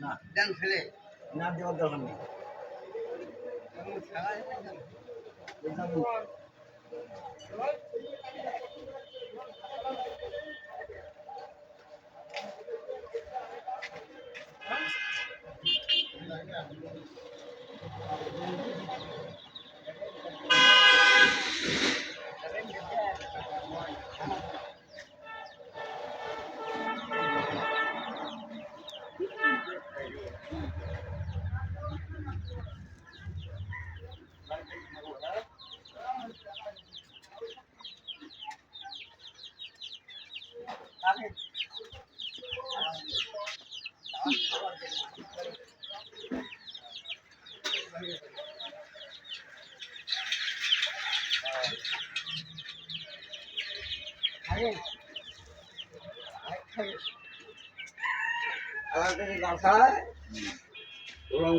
না। দেন ফেলে। না দেওয়ার দরকার নেই। এটা বল। আমার কাছে গাছায় রঙ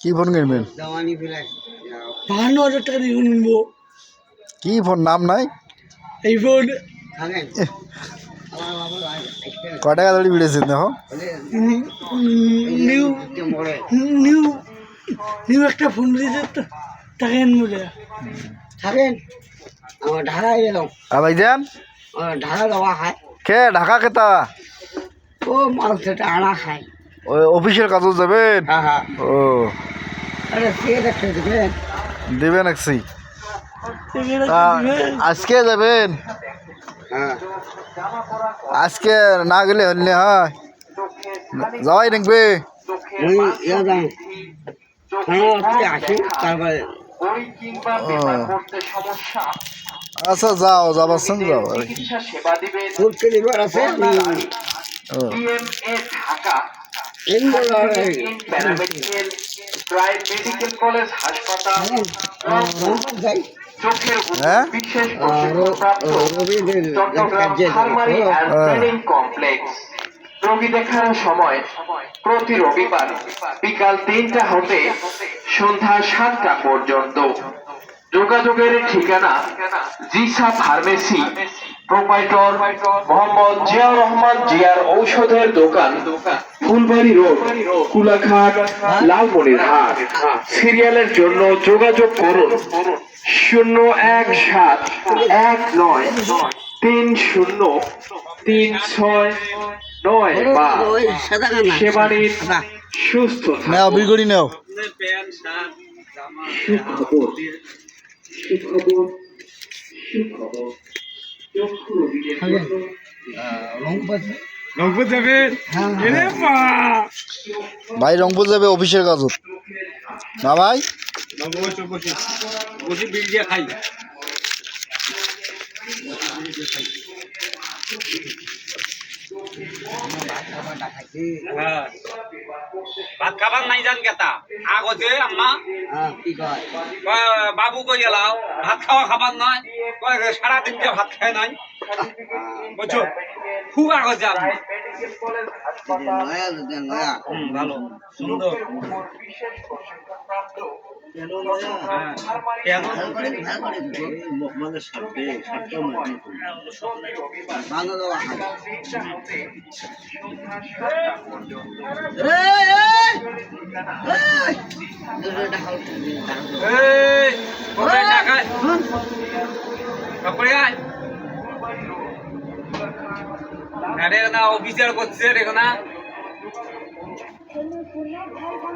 কি ফোন কিনবেন? বাহান্ন হাজার টাকা দিয়ে ফোন কিনবো। কি ফোন? নাম নাই? এই ফোন। ক টাকা ধরে বিড়েছেন দেখো। নিউ নিউ নিউ একটা ফোন দিয়েছে তো টাকা আনব রে থাকেন? আমার ঢাকায় গেলাম আর ভাইজান? আমার ঢাকা দেওয়া খায় কে? ঢাকা কেতা? ও মাল সেটা আনা খায় ওই অফিসের কাজে যাবেন? হ্যাঁ হ্যাঁ। ও। আরে সে দেখতে দেবেন। দেবেন একসি আজকে যাবেন? হ্যাঁ। আজকে না গেলে হলে হয়। যাওয়াই দেখবে তারপরে আচ্ছা যাও যাবার সঙ্গে যাও আর কি। ফুড ডেলিভার আছে ঢাকা মেডিকেল কলেজ হাসপাতাল? বিশেষ কমপ্লেক্স। রোগী দেখার সময় প্রতি রবিবার বিকাল তিনটা হতে সন্ধ্যা সাতটা পর্যন্ত। যোগাযোগের ঠিকানা জিসা ফার্মেসি, প্রোপাইটর মোহাম্মদ জিয়াউর রহমান জিয়ার ঔষধের দোকান, ফুলবাড়ি রোড, কুলাঘাট, লালমনিরহাট। সিরিয়ালের জন্য যোগাযোগ করুন শূন্য এক সাত এক নয় তিন শূন্য তিন ছয় নয় বা ওই সাদা কানা সেবানির সাদা। সুস্থ নাও বিড়ি নাও। সুখবর সুখবর সুখবর। চক্ষু রোগীদের রংপুর রংপুর যাবেন এরে মা ভাই রংপুর যাবে অফিসের কাজত না ভাই? বসে বিল দিয়ে খাই। ভাত খাবার নাই জান কেতা আগতে আম্মা হ্যাঁ বাবু কই গেলাও ভাত খাওয়া খাবার নয় কয় সারাদিন কে ভাত খায় নাই? বুঝছ? খুব আগত নয়া দুদিন ভালো। সুন্দর হ্যাঁ। মানে মানে না অফিসার করছে রে না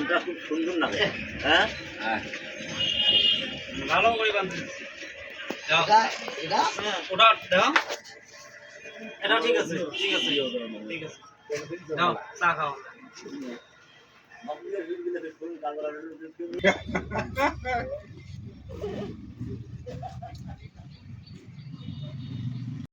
গানটা খুব সুন্দর না হ্যাঁ? ভালো করে গান হ্যাঁ, এটা ঠিক আছে ঠিক আছে। ঠিক আছে। দাও চা